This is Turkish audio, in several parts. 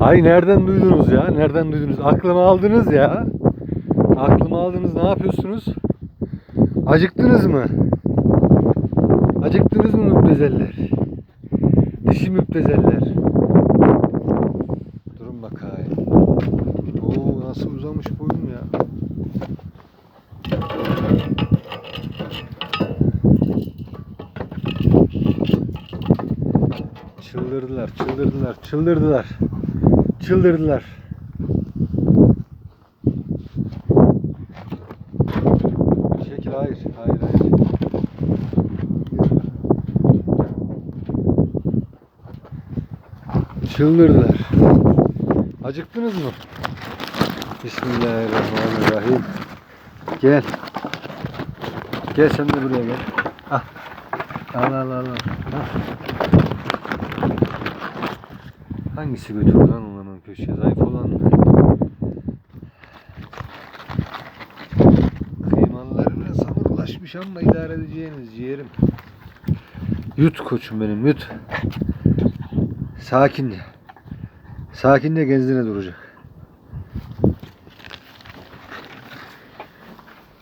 Ay nereden duydunuz ya? Nereden duydunuz? Aklıma aldınız ya. Aklıma aldınız. Ne yapıyorsunuz? Acıktınız mı? Acıktınız mı müptezeller? Dişi müptezeller. Durun bakayım. Oo nasıl uzamış boyum ya. Çıldırdılar, çıldırdılar, çıldırdılar. Çıldırdılar. Çekil, hayır, hayır, hayır. Çıldırdılar. Acıktınız mı? Bismillahirrahmanirrahim. Gel. Gel sen de buraya gel. Ah. Al al al. al. al. Hangisi götürdü lan onların köşeye? Zayıf olan mı? Kıymalarına sabır ulaşmış ama idare edeceğiniz ciğerim. Yut koçum benim yut. Sakinle. Sakinle genzine duracak.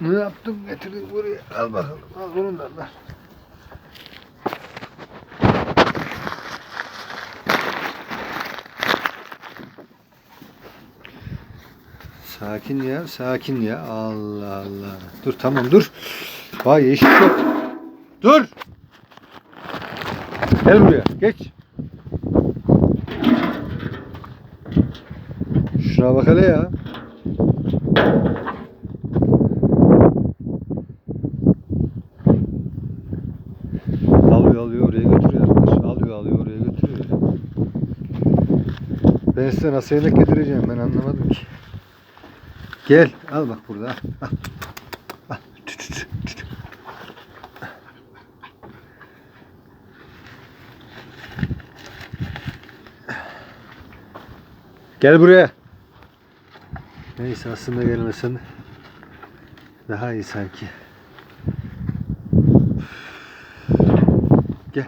Ne yaptım getirdim buraya. Al bakalım. Al bunu da Sakin ya, sakin ya. Allah Allah. Dur tamam dur. Vay yeşil yok. Dur. Gel buraya. Geç. Şuna bak hele ya. Alıyor alıyor oraya götürüyor. Alıyor alıyor oraya götürüyor. Ben size nasıl yemek getireceğim ben anlamadım ki. Gel al bak burada. Al. Al. Tut, tut, tut. Gel buraya. Neyse aslında gelmesin. Daha iyi sanki. Gel.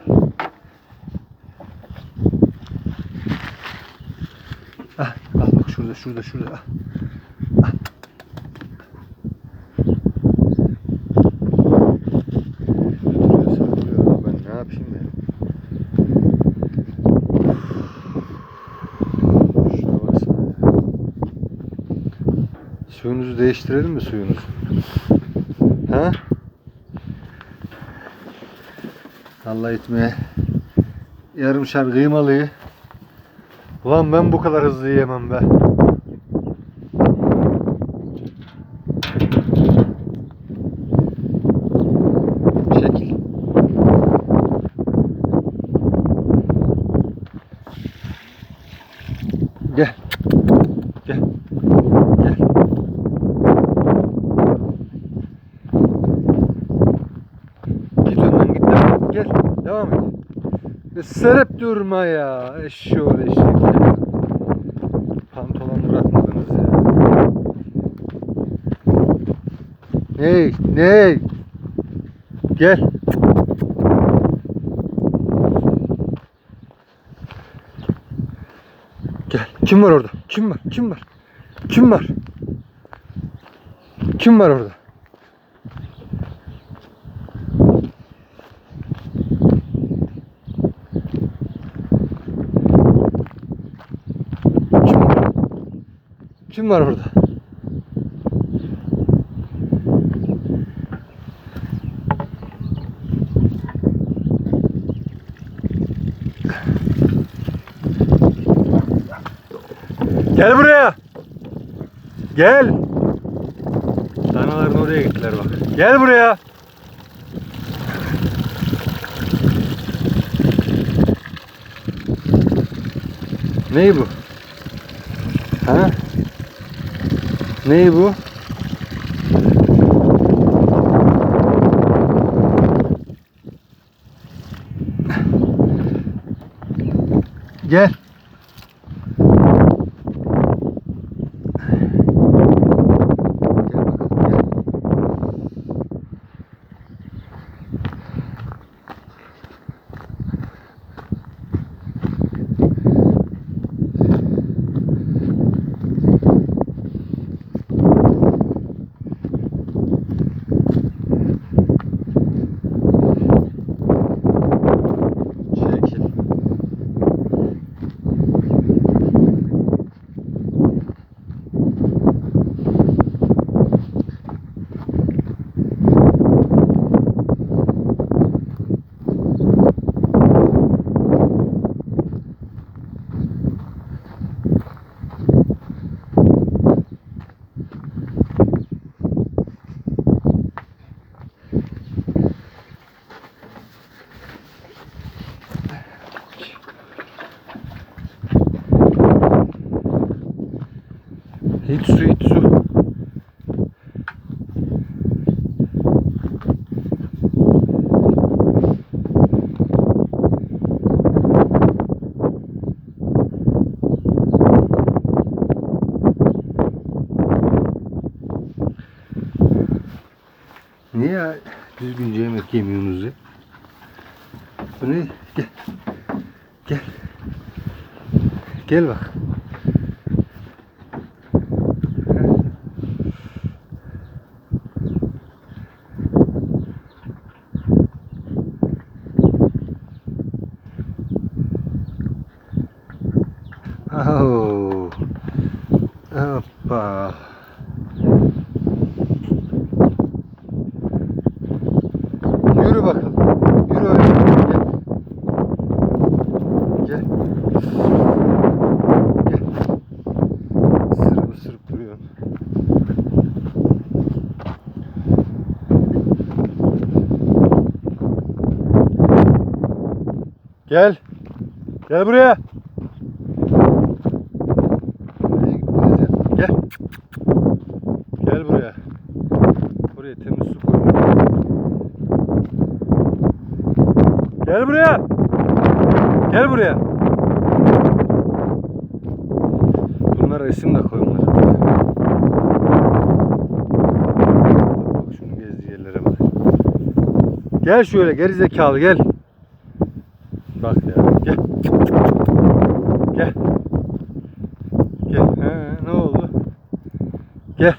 Ah, al bak şurada şurada şurada. Ah. Duruyor, saldırıyor. Ben ne yapayım ya? Şuna baksana ya. Suyunuzu değiştirelim mi suyunuzu? Ha? Allah etmeye. Yarım şar kıymalıyı. Ulan ben bu kadar hızlı yiyemem be. Çekil. Gel. Gel. Gel. Git önden git devam et. Gel. Devam et. Ya Serep durma ya. Eşşoğlu eşek. Pantolon bırakmadınız ya. Ney? Ney? Gel. Gel. Kim var orada? Kim var? Kim var? Kim var? Kim var orada? Kim var? Kim var orada? Gel buraya. Gel. Danaların oraya gittiler bak. Gel buraya. Ney bu? Ha? Ney bu? Gel. Gel bakalım gel. İç su iç su. Niye düzgünce yemek yemiyorsunuz ya? Bu ne? Gel. Gel. Gel bak. Oh. Hoppa. Yürü bakalım. Yürü öyle. Gel. Gel. Gel. Isırıp ısırıp duruyorsun. Gel. Gel buraya. Nereye gittiniz ya? Gel. Gel buraya. Buraya temiz su koy. Gel buraya. Gel buraya. Bunlara isim de koymadık. Bak şunun gezdiği yerlere bak. Gel şöyle geri zekalı gel. Bak ya. Gel. Gel. He, ne oldu? Gel.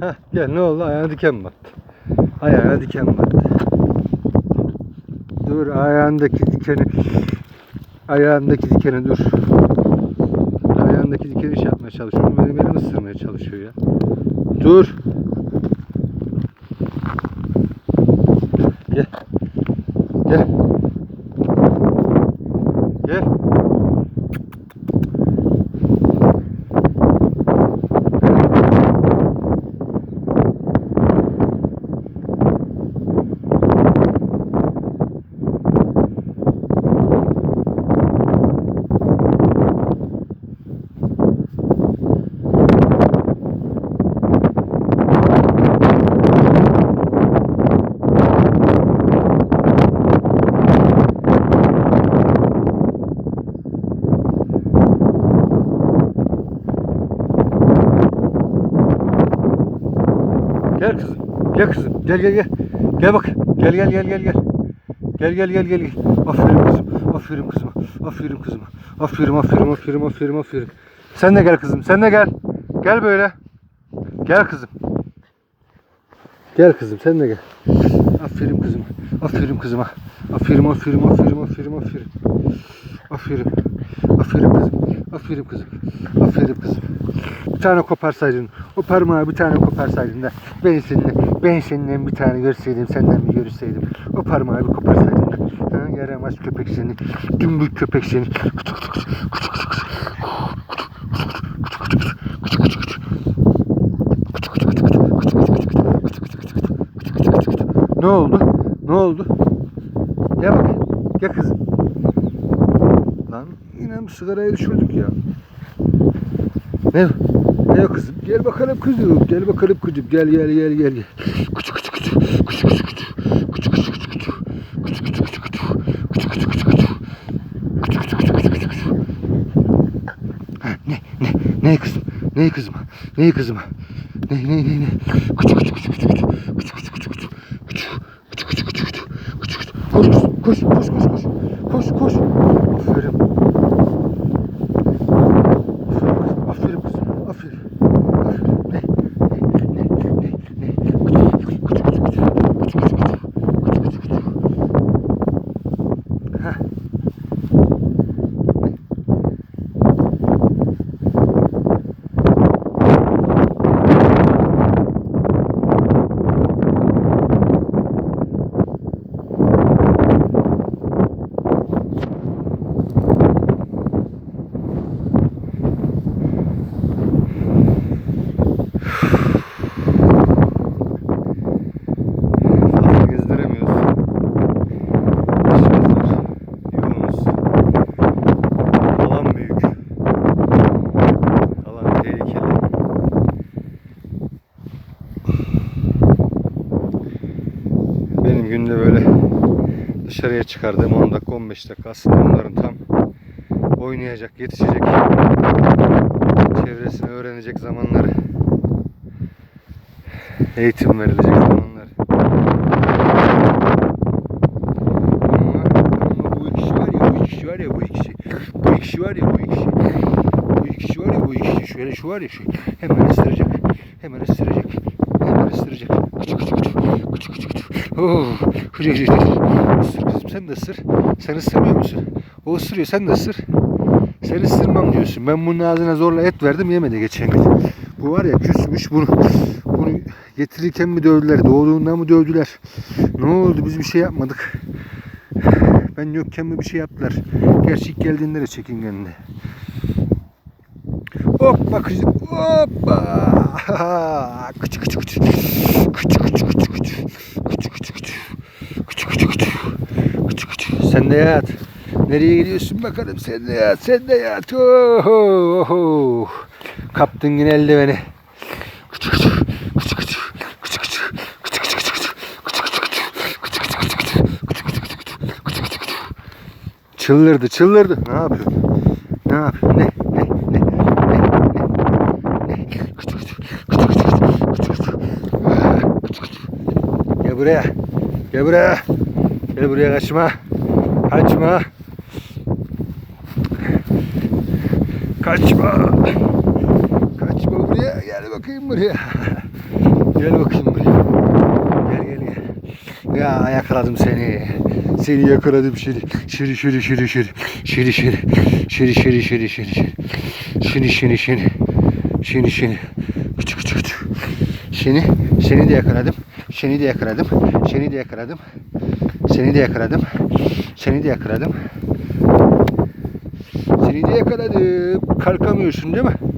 Heh, gel ne oldu? Ayağına diken battı. Ayağına diken battı. Dur ayağındaki dikeni ayağındaki dikeni dur. Ayağındaki dikeni şey yapmaya çalışıyorum. Beni beni ısırmaya çalışıyor ya. Dur. Gel. Gel. Gel kızım. Gel kızım. Gel gel gel. Bak. Gel gel gel gel gel. Gel gel gel gel. Aferin kızım. Aferin kızıma. Aferin kızıma. Aferin aferin aferin aferin aferin. Sen de gel kızım. Sen de gel. Gel böyle. Gel kızım. Gel kızım sen de gel. Aferin kızıma. Aferin kızıma. Aferin aferin aferin aferin aferin. Aferin. Aferin kızım. Aferin kızım. Aferin kızım. Bir tane koparsaydın. O parmağı bir tane koparsaydın da ben seninle ben seninle bir tane görseydim senden bir görüşseydim. O parmağı bir koparsaydın da. Ha, yaramaz köpek seni. Dümbük köpek seni. Ne oldu? Ne oldu? Gel bak. Gel kızım. Lan yine sigarayı düşürdük ya? Ne? Ne kızım? Gel bakalım kızım. Gel bakalım kızım. Gel gel gel gel gel. Kutu kutu. Kutu kutu kutu. Kutu kutu kutu kutu. Kutu kutu kutu kutu. Kutu kutu kutu kutu. Kutu kutu kutu kutu kutu kutu. Ha, Ne ne ne kızım? Ne kızım? Ne kızım? Ne ne ne ne? Kutu kutu kutu kutu. Kutu kutu kutu kutu. Kutu kutu kutu kutu kutu. Kutu kutu. Koş koş koş koş koş. Koş koş. Aferin. Aferin kızım. Aferin. Aferin. Ne? Ne? Ne? Ne? Ne? Kutu kutu kutu kutu. Kutu kutu kutu. Kutu kutu kutu. Heh. Benim günde böyle dışarıya çıkardığım 10 dakika 15 dakika aslında onların tam oynayacak, yetişecek, çevresini öğrenecek zamanları, eğitim verilecek zamanlar. Ama, ama bu ikisi var ya, bu ikisi var ya, bu ikisi, bu ikisi var ya, bu ikisi, bu ikisi var ya, bu ikisi, şöyle şu var ya, şu hemen ısıracak, hemen ısıracak, hemen ısıracak, küçük küçük küçük, küçük küçük küçük, oh, ısır kızım, sen de ısır, sen ısırmıyor musun? O ısırıyor, sen de ısır. Sen ısırmam diyorsun. Ben bunun ağzına zorla et verdim yemedi geçen gün. Bu var ya küsmüş bunu. Bunu getirirken mi dövdüler? Doğduğunda mı dövdüler? Ne oldu? Biz bir şey yapmadık. Ben yokken mi bir şey yaptılar? Gerçi ilk geldiğinde de çekingendi. Hoppa kızım. Hoppa. Küçük küçük küçük. Küçük küçük küçük küçük. Küçük küçük küçük. Küçük küçük küçük. Küçük küçük. Sen de yat. Nereye gidiyorsun bakalım sen de yat. Sen de yat. Oho, oho. Kaptın yine eldiveni. Küçük küçük. Küçük küçük. Çıldırdı çıldırdı. Ne yapıyor? Ne yapıyor? Ne? Ne? Ne? Ne? Ne? Küçük küçük. Ah, Küçük küçük. Gel buraya. Gel buraya. Gel buraya kaçma. Kaçma. Kaçma. Kaçma buraya. Gel bakayım buraya. Gel bakayım buraya. Gel gel gel. Ya yakaladım seni. Seni yakaladım. Şeri şeri şeri şeri. Şeri şeri. Şeri şeri şeri şeri şeri. Şeni şeni şeni. Şeni şeni. Küçük küçük küçük. Şeni. Seni de yakaladım. Seni de yakaladım. Seni de yakaladım. Seni de yakaladım. Seni de yakaladım. Seni de yakaladım. Kalkamıyorsun değil mi?